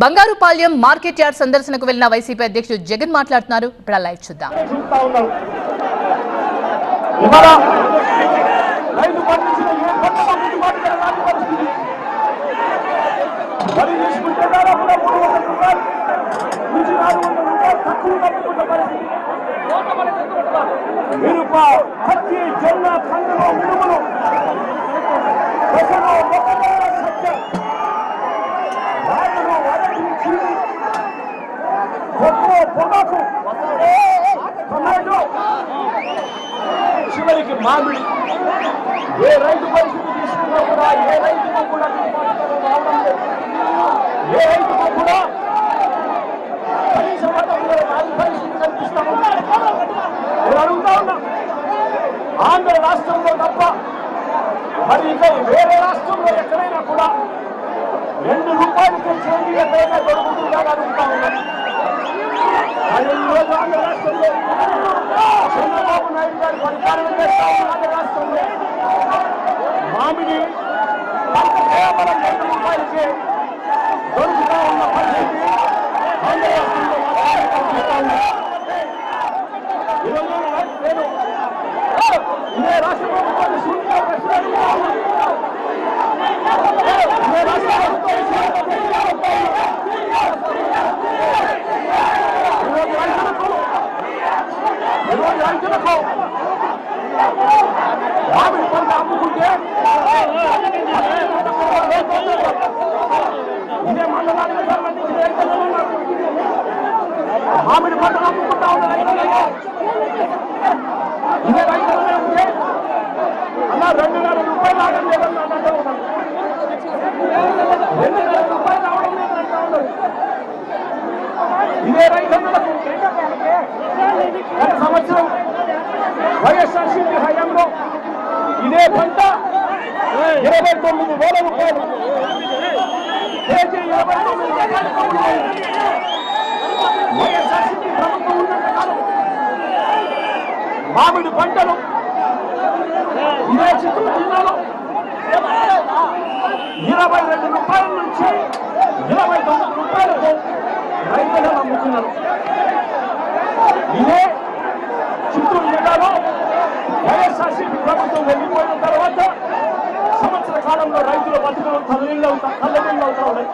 Bangarupalyam market yard సందర్శనకు వెళ్ళిన YCP అధ్యక్షుడు జగన్ మాట్లాడుతున్నారు. ఇప్పుడు లైవ్ చూద్దాం. మీరు ఉన్నారు ఇవాళ రైతు మామిడి. ఏ రైతు పరిస్థితి తీసుకున్నా కూడా ఏ రైతుకు కూడా రావడం లేదు. ఏ రైతుకు కూడా కనీస మతంలో పరిస్థితి కనిపిస్తా నేను అడుగుతా ఉన్నా ఆంధ్ర రాష్ట్రంలో తప్ప మరి ఇక వేరే రాష్ట్రంలో ఎక్కడైనా కూడా రెండు రూపాయలకి చేంజ్ ఎక్కడైనా దొరుకుతుందా అని అడుగుతా ఉన్నాను ఆంధ్ర రాష్ట్రంలో చంద్రబాబు నాయుడు గారు పరిపాలన చేస్తా ఉన్న ఆంధ్ర రాష్ట్రంలో మామిడి పంట కేవలం రెండు రూపాయలకే దొరుకుతా ఉన్న పరిస్థితి ఆంధ్ర రాష్ట్రంలో మామిడి పంటలు ఇదే రైతులు ఉంటే అలా రెండున్నర రూపాయలు లేదని రెండున్నర రూపాయలు రావడం లేదని అంటూ ఇదే రైతన్నలకు సంవత్సరం వైఎస్ఆర్సీపీ హయాంలో ఇదే పంట ఇరవై తొమ్మిది వేల రూపాయలు. కేజీ ఇరవై తొమ్మిది వైఎస్ఆర్సీపీ ప్రభుత్వం ఉన్నంత కాలం మామిడి పంటలు. ఇదే చిత్తూరు జిల్లాలో ఇరవై రెండు రూపాయల నుంచి ఇరవై తొమ్మిది రూపాయలకు రైతులను అమ్ముతున్నారు ఇదే చిత్తూరు జిల్లాలో వైఎస్ఆర్సీపీ ప్రభుత్వం వెళ్ళిపోయిన తర్వాత సంవత్సర కాలంలో రైతుల బతుకులు తల్లిళ్ళు అవుతా తల్లిళ్ళు అవుతా ఉన్నాయి.